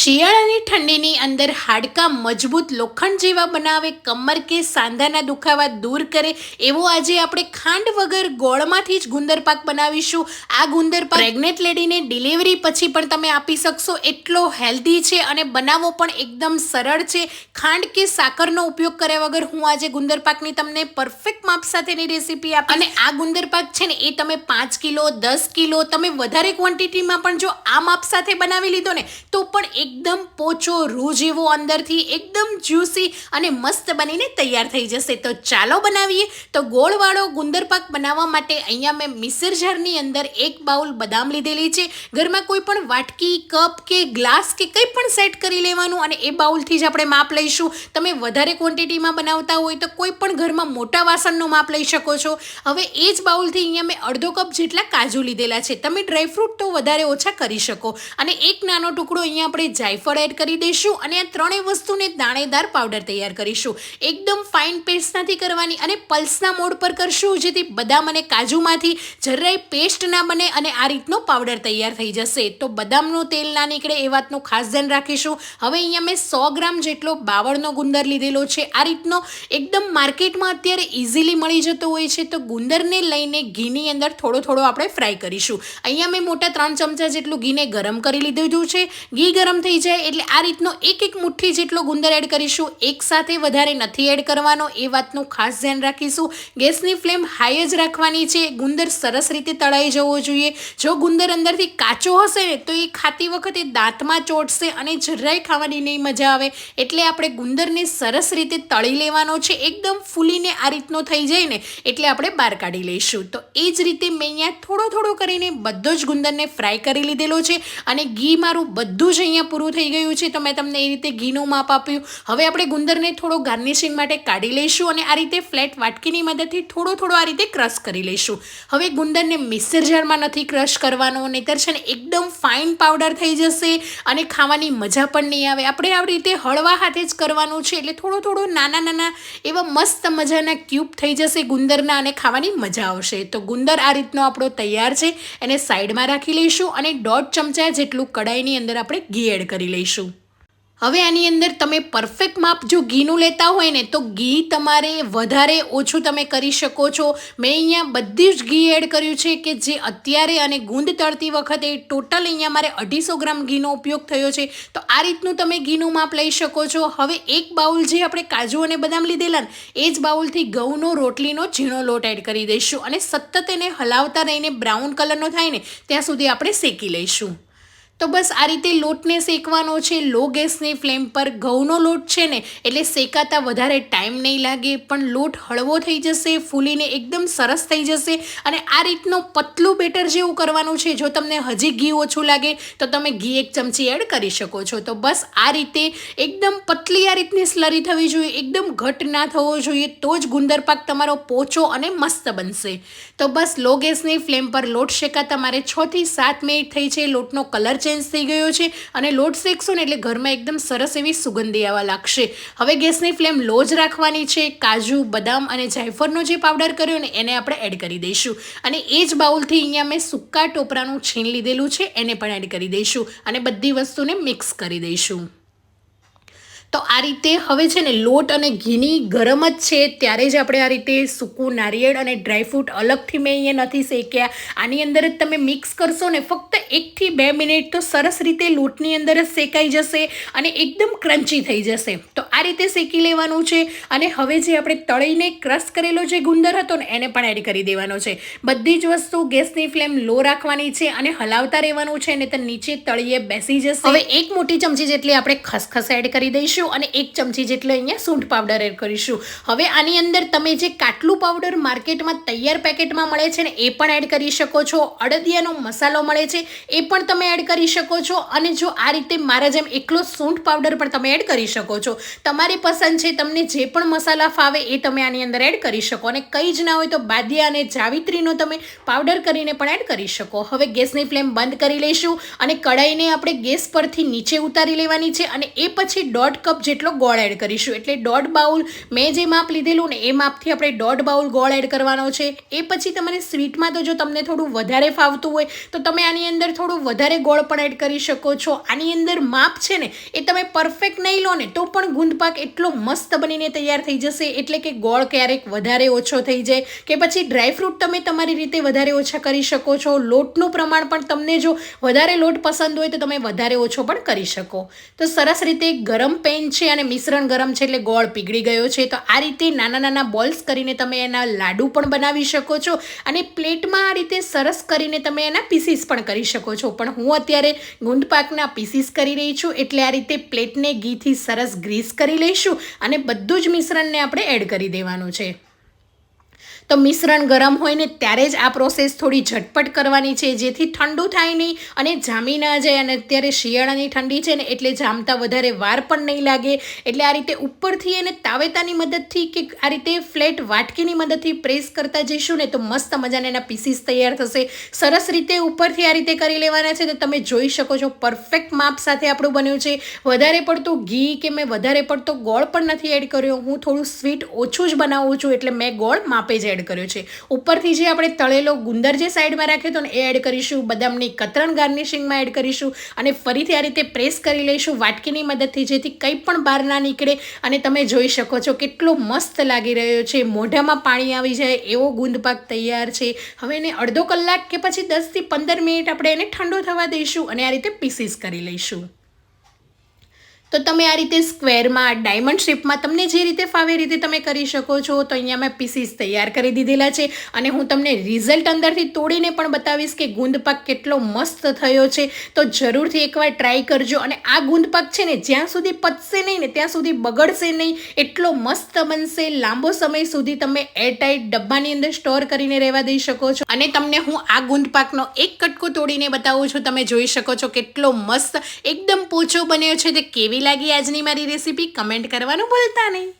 શિયાળાની ઠંડીની અંદર હાડકાં મજબૂત લોખંડ જેવા બનાવે, કમર કે સાંધાના દુખાવા દૂર કરે, એવો આજે આપણે ખાંડ વગર ગોળમાંથી જ ગુંદર પાક બનાવીશું. આ ગુંદર પાક પ્રેગ્નેન્ટ લેડીને ડિલિવરી પછી પણ તમે આપી શકશો. એટલો હેલ્ધી છે અને બનાવવો પણ એકદમ સરળ છે. ખાંડ કે સાકરનો ઉપયોગ કર્યા વગર હું આજે ગુંદર પાકની તમને પરફેક્ટ માપ સાથેની રેસીપી આપી અને આ ગુંદર પાક છે ને, એ તમે પાંચ કિલો, દસ કિલો, તમે વધારે ક્વોન્ટિટીમાં પણ જો આ માપ સાથે બનાવી લીધો ને, તો પણ એકદમ પોચો રૂ જેવો અંદરથી એકદમ જ્યુસી અને મસ્ત બનીને તૈયાર થઈ જશે. તો ચાલો બનાવીએ. તો ગોળવાળો ગુંદર પાક બનાવવા માટે અહીંયા મેં મિક્સર જારની અંદર એક બાઉલ બદામ લીધેલી છે. ઘરમાં કોઈ પણ વાટકી, કપ કે ગ્લાસ કે કંઈ પણ સેટ કરી લેવાનું અને એ બાઉલથી જ આપણે માપ લઈશું. તમે વધારે ક્વોન્ટિટીમાં બનાવતા હોય તો કોઈ પણ ઘરમાં મોટા વાસણનું માપ લઈ શકો છો. હવે એ જ બાઉલથી અહીંયા મેં અડધો કપ જેટલા કાજુ લીધેલા છે. તમે ડ્રાયફ્રૂટ તો વધારે ઓછા કરી શકો. અને એક નાનો ટુકડો અહીંયા આપણે જાયફળ એડ કરી દઈશું અને આ ત્રણેય વસ્તુને દાણેદાર પાવડર તૈયાર કરીશું. એકદમ ફાઇન પેસ્ટ નથી કરવાની અને પલ્સના મોડ પર કરશું, જેથી બદામ અને કાજુમાંથી જરાય પેસ્ટ ના બને અને આ રીતનો પાવડર તૈયાર થઈ જશે. તો બદામનું તેલ ના નીકળે એ વાતનું ખાસ ધ્યાન રાખીશું. હવે અહીંયા મેં સો ગ્રામ જેટલો બાવળનો ગુંદર લીધેલો છે. આ રીતનો એકદમ માર્કેટમાં અત્યારે ઇઝીલી મળી જતો હોય છે. તો ગુંદરને લઈને ઘીની અંદર થોડો થોડો આપણે ફ્રાય કરીશું. અહીંયા મેં મોટા ત્રણ ચમચા જેટલું ઘીને ગરમ કરી લીધું છે. ઘી ગરમ થઈ જાય એટલે આ રીતનો એક એક મુઠ્ઠી જેટલો ગુંદર એડ કરીશું, એક સાથે વધારે નથી એડ કરવાનો, એ વાતનું ખાસ ધ્યાન રાખીશું. ગેસની ફ્લેમ હાઈ જ રાખવાની છે, ગુંદર સરસ રીતે તળાઈ જવો જોઈએ. જો ગુંદર અંદરથી કાચો હશે ને, તો એ ખાતી વખતે દાંતમાં ચોટશે અને જરાય ખાવાની નહીં મજા આવે. એટલે આપણે ગુંદરને સરસ રીતે તળી લેવાનો છે, એકદમ ફૂલીને આ રીતનો થઈ જાય ને, એટલે આપણે બહાર કાઢી લઈશું. તો એ જ રીતે મેં અહીંયા થોડો થોડો કરીને બધો જ ગુંદરને ફ્રાય કરી લીધેલો છે અને ઘી મારું બધું જ અહીંયા પૂરું થઈ ગયું છે તો મેં તમને એ રીતે ઘીનું માપ આપ્યું. હવે આપણે ગુંદરને થોડો ગાર્નિશિંગ માટે કાઢી લઈશું અને આ રીતે ફ્લેટ વાટકીની મદદથી થોડો થોડો આ રીતે ક્રશ કરી લઈશું. હવે ગુંદરને મિક્સર જારમાં નથી ક્રશ કરવાનો, નહીતર છે ને એકદમ ફાઇન પાવડર થઈ જશે અને ખાવાની મજા પણ નહીં આવે. આપણે આવી રીતે હળવા હાથે જ કરવાનું છે એટલે થોડો થોડો નાના નાના એવા મસ્ત મજાના ક્યુબ થઈ જશે ગુંદરના અને ખાવાની મજા આવશે. તો ગુંદર આ રીતનો આપણો તૈયાર છે. એને સાઈડમાં રાખી લઈશું અને દોઢ ચમચા જેટલું કડાઈની અંદર આપણે ઘી એડ કરી લઈશું. હવે આની અંદર તમે પરફેક્ટ માપ જો ઘીનું લેતા હોય ને, તો ઘી તમારે વધારે ઓછું તમે કરી શકો છો. મેં અહીંયા બધી જ ઘી એડ કર્યું છે કે જે અત્યારે અને ગુંદ તળતી વખતે ટોટલ અહીંયા મારે અઢીસો ગ્રામ ઘીનો ઉપયોગ થયો છે. તો આ રીતનું તમે ઘીનું માપ લઈ શકો છો. હવે એક બાઉલ જે આપણે કાજુ અને બદામ લીધેલા ને, એ જ બાઉલથી ઘઉંનો, રોટલીનો, ઝીણો લોટ એડ કરી દઈશું. અને સતત એને હલાવતા રહીને બ્રાઉન કલરનો થાય ને, ત્યાં સુધી આપણે શેકી લઈશું. તો બસ આ રીતે લોટને શેકવાનો છે. લો ગેસની ફ્લેમ પર ઘઉંનો લોટ છે ને, એટલે શેકાતા વધારે ટાઈમ નહીં લાગે, પણ લોટ હળવો થઈ જશે, ફૂલીને એકદમ સરસ થઈ જશે અને આ રીતનો પતલું બેટર જેવું કરવાનું છે. જો તમને હજી ઘી ઓછું લાગે, તો તમે ઘી એક ચમચી એડ કરી શકો છો. તો બસ આ રીતે એકદમ પતલી આ રીતની સ્લરી થવી જોઈએ, એકદમ ઘટ ના થવો જોઈએ, તો જ ગુંદર પાક તમારો પોચો અને મસ્ત બનશે. તો બસ લો ગેસની ફ્લેમ પર લોટ શેકાતા મારે છ થી સાત મિનિટ થઈ છે. લોટનો કલર ચેન્જ થઈ ગયો છે અને લોટ શેકશો ને એટલે ઘરમાં એકદમ સરસ એવી સુગંધી આવવા લાગશે. હવે ગેસની ફ્લેમ લો જ રાખવાની છે. કાજુ, બદામ અને જાયફળનો જે પાવડર કર્યો ને એને આપણે એડ કરી દઈશું. અને એ જ બાઉલથી અહીંયા મેં સૂકા ટોપરાનું છીણ લીધેલું છે, એને પણ એડ કરી દઈશું અને બધી વસ્તુને મિક્સ કરી દઈશું. તો આ રીતે હવે છે ને લોટ અને ઘીની ગરમ જ છે, ત્યારે જ આપણે આ રીતે સૂકું નારિયેળ અને ડ્રાયફ્રૂટ અલગથી મેં અહીંયા નથી શેક્યા. આની અંદર જ તમે મિક્સ કરશો ને, ફક્ત એકથી બે મિનિટ તો સરસ રીતે લોટની અંદર જ શેકાઈ જશે અને એકદમ ક્રન્ચી થઈ જશે. તો આ રીતે શેકી લેવાનું છે અને હવે જે આપણે તળીને ક્રશ કરેલો જે ગુંદર હતો ને, એને પણ એડ કરી દેવાનો છે. બધી જ વસ્તુ ગેસની ફ્લેમ લો રાખવાની છે અને હલાવતા રહેવાનું છે ને તો નીચે તળીએ બેસી જશે. હવે એક મોટી ચમચી જેટલી આપણે ખસખસ એડ કરી દઈશું. અને એક ચમચી જેટલો અહીંયા સૂંઠ પાવડર એડ કરીશું. હવે આની અંદર તમે જે કાટલું પાવડર માર્કેટમાં તૈયાર પેકેટમાં મળે છે ને, એ પણ એડ કરી શકો છો. અડદિયાનો મસાલો મળે છે, એ પણ તમે એડ કરી શકો છો. અને જો આ રીતે મારા જેમ એકલો સૂંઠ પાવડર પણ તમે એડ કરી શકો છો. તમારી પસંદ છે તમને જે પણ મસાલા ફાવે એ તમે આની અંદર એડ કરી શકો. અને કંઈ જ ના હોય તો બાદિયા અને જાવિત્રીનો તમે પાવડર કરીને પણ એડ કરી શકો. હવે ગેસની ફ્લેમ બંધ કરી લઈશું અને કઢાઈને આપણે ગેસ પરથી નીચે ઉતારી લેવાની છે અને એ પછી દોઢ કપ કપ જેટલો ગોળ એડ કરીશું. એટલે દોઢ બાઉલ મેં જે માપ લીધેલું ને એ માપથી આપણે દોઢ બાઉલ ગોળ એડ કરવાનો છે. એ પછી તમારે સ્વીટમાં તો જો તમને થોડું વધારે ફાવતું હોય, તો તમે આની અંદર થોડું વધારે ગોળ પણ એડ કરી શકો છો. આની અંદર માપ છે ને, એ તમે પરફેક્ટ નહીં લો ને, તો પણ ગુંદપાક એટલો મસ્ત બનીને તૈયાર થઈ જશે. એટલે કે ગોળ ક્યારેક વધારે ઓછો થઈ જાય કે પછી ડ્રાયફ્રૂટ તમે તમારી રીતે વધારે ઓછા કરી શકો છો. લોટનું પ્રમાણ પણ તમને જો વધારે લોટ પસંદ હોય તો તમે વધારે ઓછો પણ કરી શકો. તો સરસ રીતે ગરમ પેન છે અને મિશ્રણ ગરમ છે એટલે ગોળ પીગળી ગયો છે. તો આ રીતે નાના નાના બોલ્સ કરીને તમે એના લાડુ પણ બનાવી શકો છો અને પ્લેટમાં આ રીતે સરસ કરીને તમે એના પીસીસ પણ કરી શકો છો. પણ હું અત્યારે ગુંદપાકના પીસીસ કરી રહી છું એટલે આ રીતે પ્લેટને ઘીથી સરસ ગ્રીસ કરી લઈશું અને બધું જ મિશ્રણને આપણે એડ કરી દેવાનું છે. તો મિશ્રણ ગરમ હોય ને ત્યારે જ આ પ્રોસેસ થોડી ઝટપટ કરવાની છે. જેથી ઠંડુ થાય નહીં અને જામી ના જાય અને અત્યારે શિયાળાની ઠંડી છે ને એટલે જામતા વધારે વાર પણ નહીં લાગે. એટલે આ રીતે ઉપરથી એને તાવેતાની મદદથી કે આ રીતે ફ્લેટ વાટકીની મદદથી પ્રેસ કરતા જઈશું ને તો મસ્ત મજાના એના પીસીસ તૈયાર થશે. સરસ રીતે ઉપરથી આ રીતે કરી લેવાના છે તો તમે જોઈ શકો છો પરફેક્ટ માપ સાથે આપણું બન્યું છે. વધારે પડતું ઘી કે મેં વધારે પડતો ગોળ પણ નથી એડ કર્યો. હું થોડું સ્વીટ ઓછું જ બનાવું છું એટલે મેં ગોળ માપે જ એડ કર્યો છે. ઉપરથી જે આપણે તળેલો ગુંદર જે સાઈડમાં રાખ્યો હતો ને, એ એડ કરીશું. બદામની કતરણ ગાર્નિશિંગમાં એડ કરીશું. અને ફરીથી આ રીતે પ્રેસ કરી લઈશું વાટકીની મદદથી, જેથી કંઈ પણ બહાર ના નીકળે. અને તમે જોઈ શકો છો કેટલો મસ્ત લાગી રહ્યો છે. મોઢામાં પાણી આવી જાય, એવો ગુંદપાક તૈયાર છે. હવે એને અડધો કલાક કે પછી દસથી પંદર મિનિટ આપણે એને ઠંડો થવા દઈશું અને આ રીતે પીસીસ કરી લઈશું. તો તમે આ રીતે સ્ક્વેરમાં, ડાયમંડ શેપમાં તમને જે રીતે ફાવે રીતે તમે કરી શકો છો. તો અહીંયા મેં પીસીસ તૈયાર કરી દીધેલા છે અને હું તમને રિઝલ્ટ અંદરથી તોડીને પણ બતાવીશ કે ગુંદપાક કેટલો મસ્ત થયો છે. તો જરૂરથી એકવાર ટ્રાય કરજો અને આ ગુંદપાક છે ને જ્યાં સુધી પચશે નહીં ને ત્યાં સુધી બગડશે નહીં. એટલો મસ્ત બનશે. લાંબો સમય સુધી તમે એરટાઈટ ડબ્બાની અંદર સ્ટોર કરીને રહેવા દઈ શકો છો. અને તમને હું આ ગુંદપાકનો એક કટકો તોડીને બતાવું છું. તમે જોઈ શકો છો કેટલો મસ્ત, એકદમ પોચો બન્યો છે. તે કેવી લાગી આજની મારી રેસીપી? કમેન્ટ કરવાનું ભૂલતા નહીં.